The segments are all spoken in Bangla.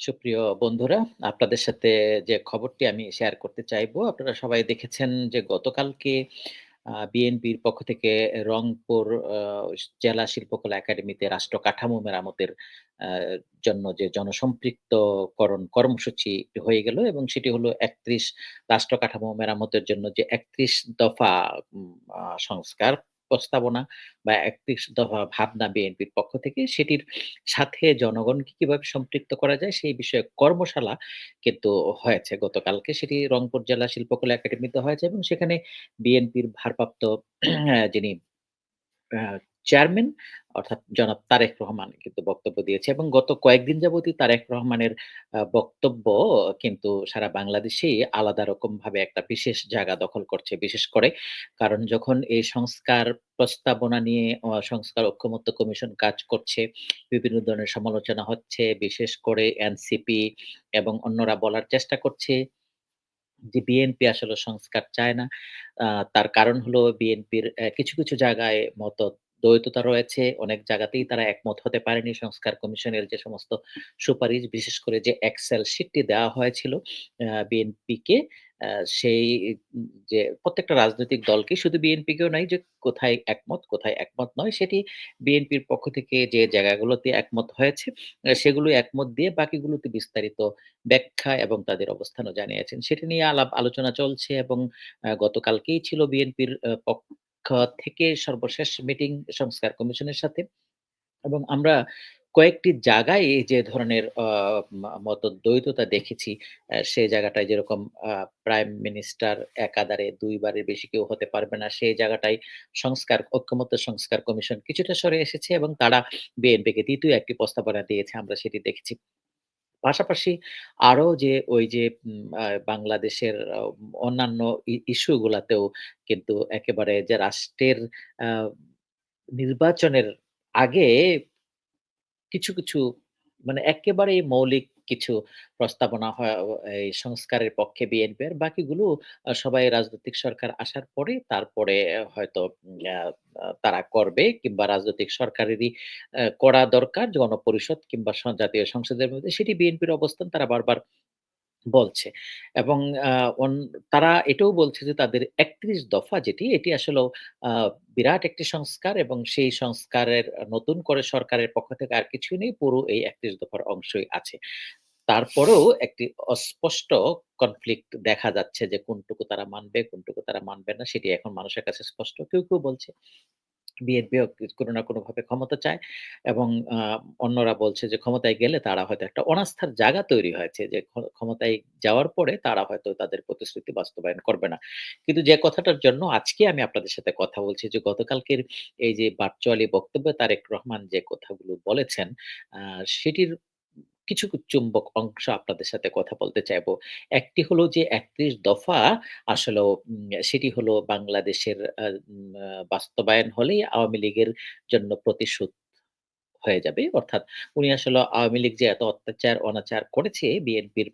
সুপ্রিয় বন্ধুরা, আপনাদের সাথে যে খবরটি আমি শেয়ার করতে চাইব, আপনারা সবাই দেখেছেন যে গতকালকে বিএনপির পক্ষ থেকে রংপুর জেলা শিল্পকলা একাডেমিতে রাষ্ট্র কাঠামো মেরামতের জন্য যে জনসম্পৃক্তকরণ কর্মসূচি হয়ে গেল এবং সেটি হলো ৩১ রাষ্ট্র কাঠামো মেরামতের জন্য যে ৩১ দফা সংস্কার। প্রস্তাবনা বা ৩১ দফা ভাবনা বিএনপির পক্ষ থেকে সেটির সাথে জনগণকে কীভাবে সম্পৃক্ত করা যায় সেই বিষয়ে কর্মশালা কিন্তু হয়েছে গতকালকে। সেটি রংপুর জেলা শিল্পকলা একাডেমিতে হয়েছে এবং সেখানে বিএনপির ভারপ্রাপ্ত যিনি আ চেয়ারম্যান অর্থাৎ জনাব তারেক রহমান কিন্তু বক্তব্য দিয়েছে এবং গত কয়েকদিন যাবতই তারেক রহমানের বক্তব্য কিন্তু সারা বাংলাদেশেই আলাদা রকম ভাবে একটা বিশেষ জায়গা দখল করছে। বিশেষ করে কারণ যখন এই সংস্কার প্রস্তাবনা নিয়ে সংস্কার ঐক্যমত্য কমিশন কাজ করছে, বিভিন্ন ধরনের সমালোচনা হচ্ছে, বিশেষ করে এনসিপি এবং অন্যরা বলার চেষ্টা করছে যে বিএনপি আসলে সংস্কার চায় না। তার কারণ হলো বিএনপির কিছু, কিছু জায়গায় মতদ্বৈততা রয়েছে। অনেক জায়গাতেই তারা একমত হতে পারেনি সংস্কার কমিশনের যে সমস্ত সুপারিশ, বিশেষ করে যে এক্সেল শিটটি দেওয়া হয়েছিল বিএনপিকে সেই যে প্রত্যেকটা রাজনৈতিক দলকে শুধু বিএনপিকেও নাই যে কোথায় একমত, কোথায় একমত নয় সেটি বিএনপির পক্ষ থেকে যে জায়গাগুলোতে একমত হয়েছে সেগুলো একমত দিয়ে বাকিগুলোতে বিস্তারিত ব্যাখ্যা এবং তাদের অবস্থানও জানিয়েছেন। সেটি নিয়ে আলাপ আলোচনা চলছে এবং গতকালকেই ছিল বিএনপির থেকে সর্বশেষ মিটিং সংস্কার কমিশনের সাথে। এবং আমরা কয়েকটি জায়গায় এই যে ধরনের, আ, মা, মতদ্বৈততা দেখেছি। সেই জায়গাটায় যেরকম প্রাইম মিনিস্টার একাধারে ২ বারের বেশি কেউ হতে পারবে না। সেই জায়গাটায় সংস্কার, ঐক্যমত্য সংস্কার কমিশন কিছুটা সরে এসেছে এবং তারা বিএনপিকে দ্বিতীয় একটি প্রস্তাবনা দিয়েছে। আমরা সেটি দেখেছি। পাশাপাশি আরও যে ওই যে উম বাংলাদেশের অন্যান্য ই ইস্যু গুলাতেও কিন্তু একেবারে যে রাষ্ট্রের নির্বাচনের আগে কিছু, কিছু মানে একেবারেই মৌলিক কিছু প্রস্তাবনা এই সংস্কারের পক্ষে বিএনপি আর বাকিগুলো সবাই রাজনৈতিক সরকার আসার পরে তারপরে হয়তো তারা করবে কিংবা রাজনৈতিক সরকারেরই করা দরকার গণপরিষদ কিংবা জাতীয় সংসদের মধ্যে সেটি বিএনপির অবস্থান তারা বারবার বলছে এবং তারা এটাও বলছে যে তাদের ৩১ দফা যেটি, এটি আসলেও আ বিরাট একটি সংস্কার এবং সেই সংস্কারের নতুন করে সরকারের পক্ষ থেকে আর কিছুই নেই। পুরো এই ৩১ দফার অংশই আছে। তারপরেও একটি অস্পষ্ট কনফ্লিক্ট দেখা যাচ্ছে যে কোনটুকু তারা মানবে, কোনটুকু তারা মানবে না সেটি এখন মানুষের কাছে স্পষ্ট। কেউ, কেউ বলছে বিএনপিও কোনো না কোনোভাবে ক্ষমতা চায় এবং অন্যরা বলছে যে ক্ষমতায় গেলে তারা হয়তো একটা অনাস্থার জায়গা তৈরি হয়েছে যে ক্ষমতায় যাওয়ার পরে তারা হয়তো তাদের প্রতিশ্রুতি বাস্তবায়ন করবে না। কিন্তু যে কথাটার জন্য আজকে আমি আপনাদের সাথে কথা বলছি যে গতকালকের এই যে ভার্চুয়ালি বক্তব্যে তারেক রহমান যে কথাগুলো বলেছেন সেটির কিছু চুম্বক অংশ আপনাদের সাথে কথা বলতে চাইব। একটি হলো যে ৩১ দফা আসলে সেটি হলো বাংলাদেশের বাস্তবায়ন হলেই আওয়ামী লীগের জন্য প্রতিশোধ হয়ে যাবে। অর্থাৎ উনি আসলে আওয়ামী লীগ যে এত অত্যাচার অনাচার করেছে, বিএনপির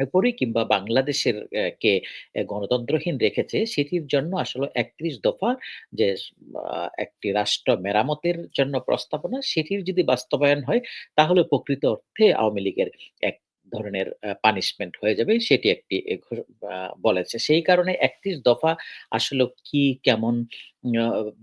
উপরেই কিংবা বাংলাদেশের কে গণতন্ত্রহীন রেখেছে, সেটির জন্য আসলে ৩১ দফা যে একটি রাষ্ট্র মেরামতের জন্য প্রস্তাবনা, সেটির যদি বাস্তবায়ন হয়, তাহলে প্রকৃত অর্থে আওয়ামী লীগের এক ধরনের পানিশমেন্ট হয়ে যাবে। সেটি একটি বলেছে। সেই কারণে ৩১ দফা আসলে কি কেমন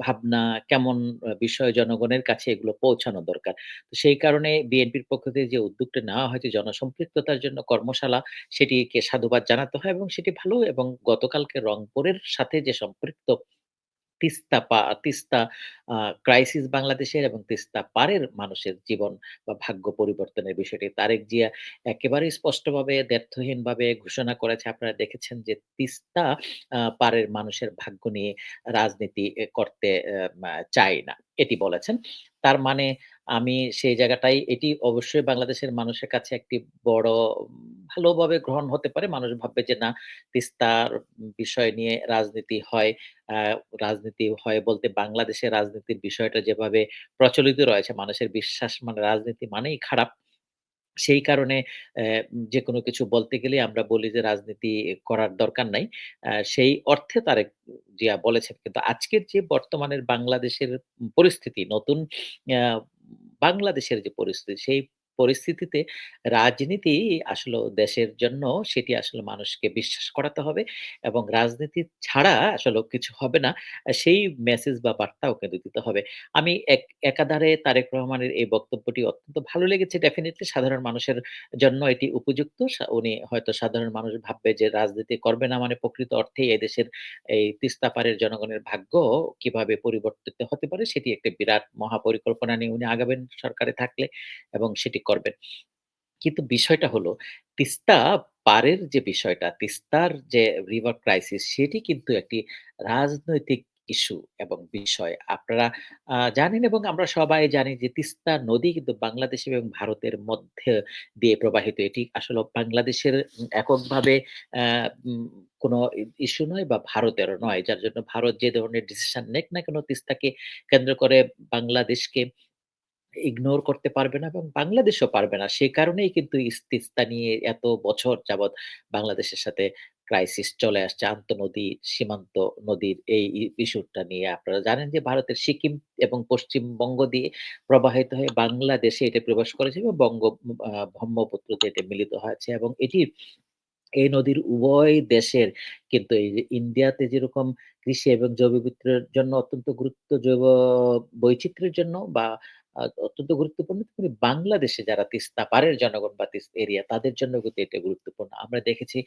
ভাবনা, কেমন বিষয় জনগণের কাছে এগুলো পৌঁছানো দরকার। তো সেই কারণে বিএনপির পক্ষ থেকে যে উদ্যোগটা নেওয়া হয়েছে জনসম্পৃক্ততার জন্য কর্মশালা সেটিকে সাধুবাদ জানাতে হয় এবং সেটি ভালো এবং গতকালকে রংপুরের সাথে যে সম্পৃক্ত তিস্তা পা, তিস্তা ক্রাইসিস বাংলাদেশের এবং তিস্তা পারের মানুষের জীবন বা ভাগ্য পরিবর্তনের বিষয়টি তারেক জিয়া একেবারে স্পষ্টভাবে দ্ব্যর্থহীনভাবে ঘোষণা করেছে। আপনারা দেখেছেন যে তিস্তা পারের মানুষের ভাগ্য নিয়ে রাজনীতি করতে চায় না। এটি বলেছেন। তার মানে আমি সেই জায়গাটাই, এটি অবশ্যই বাংলাদেশের মানুষের কাছে একটি বড়, ভালোভাবে গ্রহণ হতে পারে। মানুষ ভাববে যে, না তিস্তার বিষয় নিয়ে রাজনীতি হয়। রাজনীতি হয় বলতে বাংলাদেশের রাজনীতির বিষয়টা যেভাবে প্রচলিত রয়েছে, মানুষের বিশ্বাস মানে রাজনীতি মানেই খারাপ। সেই কারণে অ্যা যেকোনো কিছু বলতে গেলে আমরা বলি যে, রাজনীতি করার দরকার নাই। সেই অর্থে তারেক জিয়া বলেছেন। কিন্তু আজকের যে বর্তমানের বাংলাদেশের পরিস্থিতি, নতুন বাংলাদেশের যে পরিস্থিতি, সেই পরিস্থিতিতে রাজনীতি আসলেও দেশের জন্য সেটি আসলে মানুষকে বিশ্বাস করাতে হবে এবং রাজনীতি ছাড়া আসলেও কিছু হবে না। সেই মেসেজ বা বার্তাও কিন্তু দিতে হবে। আমি এক, একাধারে তারেক রহমানের এই বক্তব্যটি অত্যন্ত ভালো লেগেছে ডেফিনিটলি সাধারণ মানুষের জন্য এটি উপযুক্ত। উনি হয়তো সাধারণ মানুষ ভাববে যে রাজনীতি করবে না মানে প্রকৃত অর্থেই এদেশের এই তিস্তা পারের জনগণের ভাগ্য কীভাবে পরিবর্তিত হতে পারে সেটি একটি বিরাট মহাপরিকল্পনা নিয়ে উনি আগাবেন সরকারে থাকলে এবং সেটি করবেন। কিন্তু বিষয়টা হলো তিস্তা পারের যে বিষয়টা, তিস্তার যে রিভার ক্রাইসিস সেটি কিন্তু একটি রাজনৈতিক ইস্যু এবং বিষয়। আপনারা জানেন এবং আমরা সবাই জানি যে তিস্তা নদী কিন্তু বাংলাদেশ এবং ভারতের মধ্যে দিয়ে প্রবাহিত। এটি আসলে বাংলাদেশের এককভাবে কোনো ইস্যু নয় বা ভারতেরও নয়। যার জন্য ভারত যে ধরনের ডিসিশন নেক না কেন তিস্তাকে কেন্দ্র করে বাংলাদেশকে ইগনোর করতে পারবে না এবং বাংলাদেশও পারবে না। সে কারণেই কিন্তু ইস্তিস্তা নিয়ে এত বছর যাবৎ বাংলাদেশের সাথে ক্রাইসিস চলে আসছে। আন্তঃনদী, সীমান্ত নদীর এই ইস্যুটা নিয়ে আপনারা জানেন যে ভারতের সিকিম এবং পশ্চিমবঙ্গ দিয়ে প্রবাহিত হয়ে বাংলাদেশে এটা প্রবেশ করেছে এবং বঙ্গ ব্রহ্মপুত্রতে এটা মিলিত হয়েছে এবং এটি এই নদীর উভয় দেশের কিন্তু এই যে ইন্ডিয়াতে যেরকম কৃষি এবং জৈববিবিধতার জন্য অত্যন্ত গুরুত্ব জৈব বৈচিত্র্যের জন্য বা অত্যন্ত গুরুত্বপূর্ণ তেমনি বাংলাদেশে যারা তিস্তা পাড়ের জনগণ বা তিস এরিয়া তাদের জন্য কিন্তু এটা গুরুত্বপূর্ণ। আমরা দেখেছি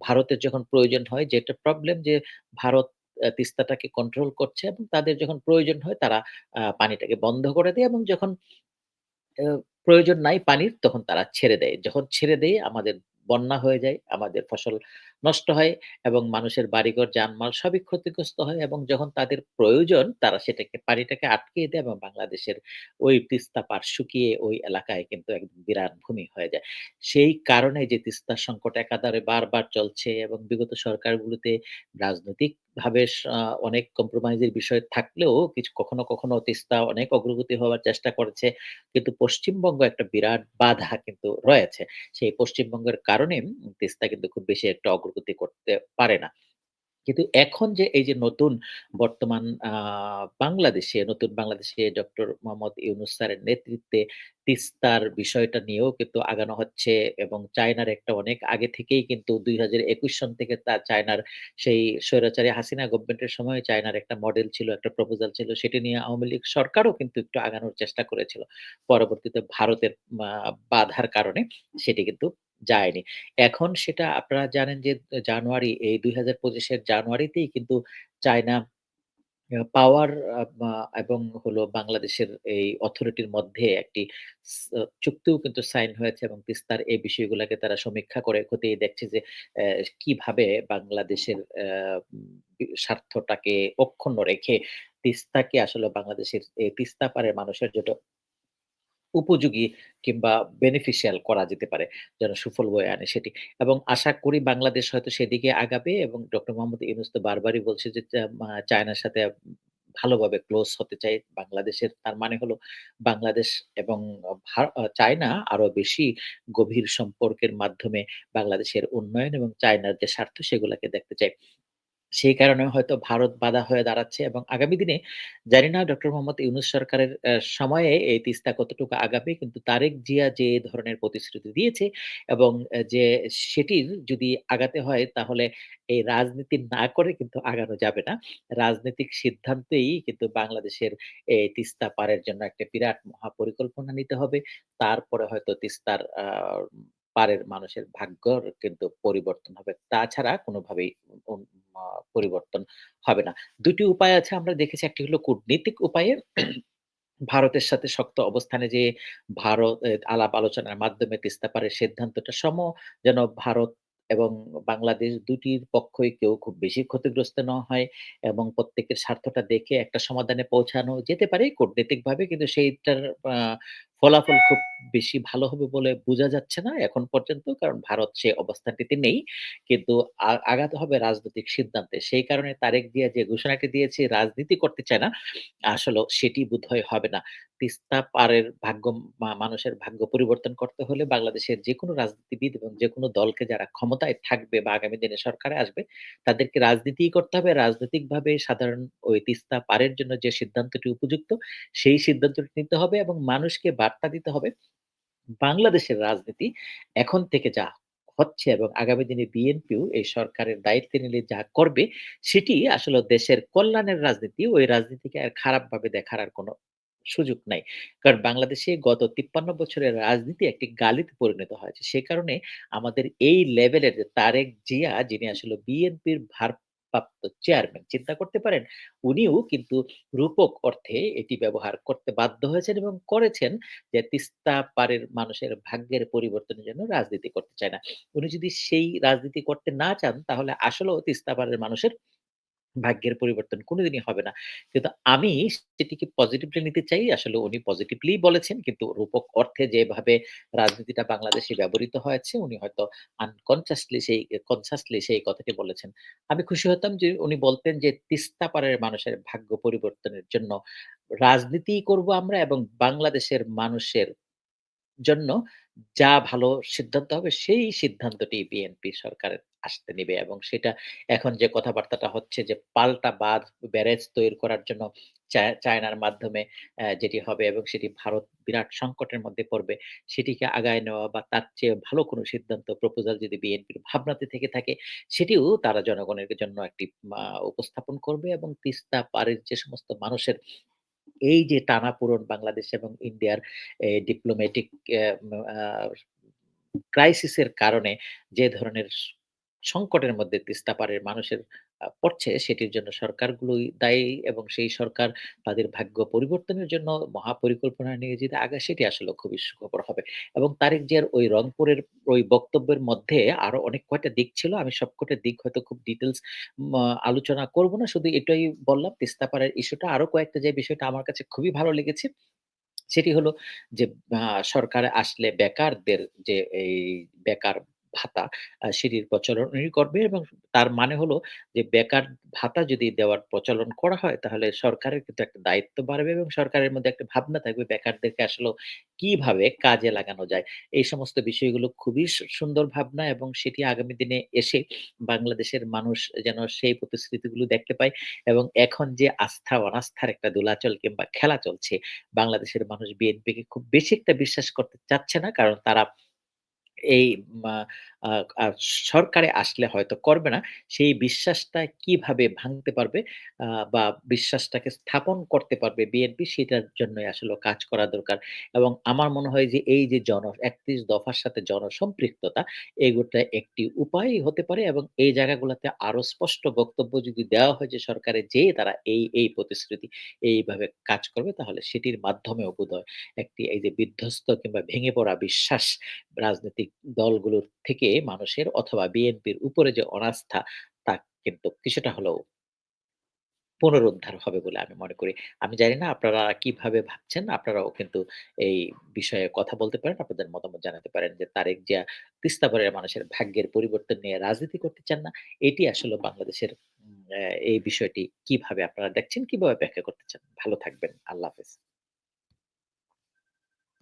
ভারতের যখন প্রয়োজন হয় যেটা প্রবলেম যে ভারত তিস্তাটাকে কন্ট্রোল করছে এবং তাদের যখন প্রয়োজন হয় তারা পানিটাকে বন্ধ করে দেয় এবং যখন প্রয়োজন নাই পানির তখন তারা ছেড়ে দেয়। যখন ছেড়ে দেয় আমাদের বন্যা হয়ে যায়, আমাদের ফসল নষ্ট হয় এবং মানুষের বাড়িঘর, জানমাল সবই ক্ষতিগ্রস্ত হয় এবং যখন তাদের প্রয়োজন তারা সেটাকে পানিটাকে আটকিয়ে দেয় এবং বাংলাদেশের ওই তিস্তা পাড় শুকিয়ে ওই এলাকায় কিন্তু একদম বিরান ভূমি হয়ে যায়। সেই কারণে যে তিস্তার সংকট একাধারে বারবার চলছে এবং বিগত সরকারগুলোতে রাজনৈতিকভাবে স আ অনেক কম্প্রোমাইজের বিষয় থাকলেও কিছু কখনো, কখনো তিস্তা অনেক অগ্রগতি হওয়ার চেষ্টা করেছে। কিন্তু পশ্চিমবঙ্গ একটা বিরাট বাধা কিন্তু রয়েছে। সেই পশ্চিমবঙ্গের কারণে তিস্তা কিন্তু খুব বেশি একটা অগ্রগতি করতে পারে না। কিন্তু এখন যে এই যে নতুন বর্তমান বাংলাদেশে, নতুন বাংলাদেশে ডক্টর মোহাম্মদ ইউনুস স্যারের নেতৃত্বে তিস্তার বিষয়টা নিয়েও কিন্তু আগানো হচ্ছে এবং চায়নার একটা অনেক আগে থেকেই কিন্তু ২০২১ সন থেকে তা চায়নার সেই স্বৈরাচারী হাসিনা গভর্নমেন্টের সময় চায়নার একটা মডেল ছিল, একটা প্রপোজাল ছিল। সেটি নিয়ে আওয়ামী লীগ সরকারও কিন্তু একটু আগানোর চেষ্টা করেছিল। পরবর্তীতে ভারতের বাধার কারণে সেটি কিন্তু যায়নি। এখন সেটা আপনারা জানেন যে, জানুয়ারি, এই ২০২৫ এর জানুয়ারিতেই কিন্তু চায়না পাওয়ার এবং হলো বাংলাদেশের এই অথরিটির মধ্যে একটি চুক্তিও কিন্তু সাইন হয়েছে এবং তিস্তার এই বিষয়গুলাকে তারা সমীক্ষা করে খতিয়ে দেখছে যে কীভাবে বাংলাদেশের স্বার্থটাকে অক্ষুণ্ণ রেখে তিস্তাকে আসলে বাংলাদেশের এই তিস্তা পাড়ের মানুষের জন্য উপযোগী কিংবা বেনিফিশিয়াল করা যেতে পারে। যেন সুফল বয়ে আনে সেটি। এবং আশা করি বাংলাদেশ হয়তো সেদিকে আগাবে এবং ডক্টর মোহাম্মদ ইউনুস তো বারবারই বলছে যে চায়নার সাথে ভালোভাবে ক্লোজ হতে চাই বাংলাদেশের। তার মানে হলো বাংলাদেশ এবং চায়না আরও বেশি গভীর সম্পর্কের মাধ্যমে বাংলাদেশের উন্নয়ন এবং চায়নার যে স্বার্থ সেগুলাকে দেখতে চায়। সেই কারণে হয়তো ভারত বাধা হয়ে দাঁড়াচ্ছে এবং আগামী দিনে জানি না ডক্টর মোহাম্মদ ইউনুস সরকারের সময়ে এই তিস্তা কতটুকু আগাবে, কিন্তু তারেক জিয়া যে ধরনের প্রতিশ্রুতি দিয়েছে এবং যে সেটির যদি আগাতে হয় তাহলে এই রাজনীতি না করে কিন্তু আগানো যাবে না। রাজনৈতিক সিদ্ধান্তেই কিন্তু বাংলাদেশের এই তিস্তা পারের জন্য একটা বিরাট মহাপরিকল্পনা নিতে হবে। তারপরে হয়তো তিস্তার আ পাড়ের মানুষের ভাগ্যর কিন্তু পরিবর্তন হবে। তাছাড়া কোনোভাবেই পরিবর্তন হবে না। ২ টি উপায় আছে আমরা দেখেছি। একটি হলো কূটনীতিক উপায়ে ভারতের সাথে শক্ত অবস্থানে যেয়ে ভারত আলাপ আলোচনার মাধ্যমে তিস্তা পাড়ের সিদ্ধান্তটা সম যেন ভারত এবং বাংলাদেশ ২ টির পক্ষই কেউ খুব বেশি ক্ষতিগ্রস্ত না হয় এবং প্রত্যেকের স্বার্থটা দেখে একটা সমাধানে পৌঁছানো যেতে পারে কূটনীতিকভাবে। কিন্তু সেইটার ফলাফল খুব বেশি ভালো হবে বলে বোঝা যাচ্ছে না এখন পর্যন্ত। কারণ ভারত সে অবস্থানটিতে নেই। কিন্তু আগাতে হবে রাজনৈতিক সিদ্ধান্তে। সেই কারণে তারেক জিয়া যে ঘোষণাটি দিয়েছে রাজনীতি করতে চায় না। আসলেও সেটি বোধহয় হবে না। তিস্তা পারের ভাগ্য মানুষের ভাগ্য পরিবর্তন করতে হলে বাংলাদেশের যেকোনো রাজনীতিবিদ এবং যে কোনো দলকে যারা ক্ষমতায় থাকবে বা আগামী দিনে সরকারে আসবে, তাদেরকে রাজনীতিই করতে হবে। রাজনৈতিকভাবে সাধারণ ওই তিস্তা পারের জন্য যে সিদ্ধান্তটি উপযুক্ত, সেই সিদ্ধান্তটি নিতে হবে এবং মানুষকে বার্তা দিতে হবে বাংলাদেশের রাজনীতি এখন থেকে যা হচ্ছে এবং আগামী দিনে বিএনপিও এই সরকারের দায়িত্ব নিলে যা করবে, সেটি আসলে দেশের কল্যাণের রাজনীতি। ওই রাজনীতিকে আর খারাপভাবে দেখার আর কোনো সুযোগ নাই। কারণ বাংলাদেশে গত ৫৩ বছরের রাজনীতি একটি গালিতে পরিণত হয়েছে। সে কারণে আমাদের এই লেভেলের তারেক জিয়া, যিনি আসলে বিএনপির ভারপ্রাপ্ত চেয়ারম্যান চিন্তা করতে পারেন? উনিও কিন্তু রূপক অর্থে এটি ব্যবহার করতে বাধ্য হয়েছেন এবং করেছেন যে তিস্তা পারের মানুষের ভাগ্যের পরিবর্তনের জন্য রাজনীতি করতে চায় না। উনি যদি সেই রাজনীতি করতে না চান, তাহলে আসলেও তিস্তা পারের মানুষের ভাগ্যের পরিবর্তন কোনোদিনই হবে না। কিন্তু আমি সেটিকে পজিটিভলি নিতে চাই। আসলে উনি পজিটিভলিই বলেছেন। কিন্তু রূপক অর্থে যেভাবে রাজনীতিটা বাংলাদেশে ব্যবহৃত হয়েছে, উনি হয়তো আনকনশাসলি সেই কনশাসলি সেই কথাটি বলেছেন। আমি খুশি হতাম যে উনি বলতেন যে তিস্তা পাড়ের মানুষের ভাগ্য পরিবর্তনের জন্য রাজনীতিই করব আমরা এবং বাংলাদেশের মানুষের জন্য যা ভালো সিদ্ধান্ত হবে, সেই সিদ্ধান্তটি বিএনপি সরকারের আসতে নিবে এবং সেটা এখন যে কথাবার্তাটা হচ্ছে যে পাল্টা বাঁধ, ব্যারেজ তৈরি করার জন্য চায়নার মাধ্যমে যেটি হবে এবং সেটি ভারত বিরাট সংকটের মধ্যে পড়বে। সেটিকে আগায় নেওয়া বা তার চেয়ে ভালো কোনো সিদ্ধান্ত প্রপোজাল যদি বিএনপির ভাবনাতে থেকে থাকে, সেটিও তারা জনগণের জন্য একটি উপস্থাপন করবে এবং তিস্তা পাড়ের যে সমস্ত মানুষের এই যে টানাপোড়েন বাংলাদেশ এবং ইন্ডিয়ার ডিপ্লোম্যাটিক অ্যা আ ক্রাইসিস এর কারণে যে ধরনের সংকটের মধ্যে তিস্তা পাড়ের মানুষের পড়ছে সেটির জন্য সরকারগুলোই দায়ী এবং সেই সরকার তাদের ভাগ্য পরিবর্তনের জন্য মহাপরিকল্পনা নিয়ে যদি আগায় সেটি আসলে খুবই সুখবর হবে। এবং তারেক জিয়ার ওই রংপুরের ওই বক্তব্যের মধ্যে আরও অনেক কয়টা দিক ছিল। আমি সবকটা দিক হয়তো খুব ডিটেলস আলোচনা করব না। শুধু এটাই বললাম তিস্তা পাড়ের ইস্যুটা, আরও কয়েকটা যে বিষয়টা আমার কাছে খুবই ভালো লেগেছে। সেটি হলো যে সরকারে আসলে বেকারদের যে এই বেকার ভাতা, আ সেটির প্রচলন করবে এবং তার মানে হলো যে, বেকার ভাতা যদি দেওয়ার প্রচলন করা হয়, তাহলে সরকারের কিন্তু একটা দায়িত্ব বাড়বে এবং সরকারের মধ্যে একটা ভাবনা থাকবে বেকারদেরকে আসলে কীভাবে কাজে লাগানো যায়। এই সমস্ত বিষয়গুলো খুবই সুন্দর ভাবনা এবং সেটি আগামী দিনে এসে বাংলাদেশের মানুষ যেন সেই প্রতিশ্রুতিগুলো দেখতে পায় এবং এখন যে আস্থা, অনাস্থার একটা দোলাচল কিংবা খেলা চলছে, বাংলাদেশের মানুষ বিএনপিকে খুব বেশি একটা বিশ্বাস করতে চাচ্ছে না। কারণ তারা এই সরকারে আসলে হয়তো করবে না। সেই বিশ্বাসটা কীভাবে ভাঙতে পারবে বা বিশ্বাসটাকে স্থাপন করতে পারবে বিএনপি সেটার জন্যই আসলে কাজ করা দরকার। এবং আমার মনে হয় যে এই যে জন ৩১ দফার সাথে জনসম্পৃক্ততা এগুটা একটি উপায় হতে পারে এবং এই জায়গাগুলোতে আরও স্পষ্ট বক্তব্য যদি দেওয়া হয় যে সরকারে যেয়ে তারা এই, এই প্রতিশ্রুতি এইভাবে কাজ করবে তাহলে সেটির মাধ্যমেও বোধহয় একটি এই যে বিধ্বস্ত কিংবা ভেঙে পড়া বিশ্বাস রাজনৈতিক দলগুলোর থেকে মানুষের অথবা বিএনপির উপরে যে অনাস্থা, তা কিন্তু কিছুটা হলেও পুনরুদ্ধার হবে বলে আমি মনে করি। আমি জানি না আপনারা কীভাবে ভাবছেন? আপনারাও কিন্তু এই বিষয়ে কথা বলতে পারেন। আপনাদের মতামত জানাতে পারেন যে তারেক জিয়া তিস্তা পাড়ের মানুষের ভাগ্যের পরিবর্তন নিয়ে রাজনীতি করতে চান না। এটি আসলে বাংলাদেশের এই বিষয়টি কীভাবে আপনারা দেখছেন? কীভাবে ব্যাখ্যা করতে চান? ভালো থাকবেন। আল্লাহ হাফেজ।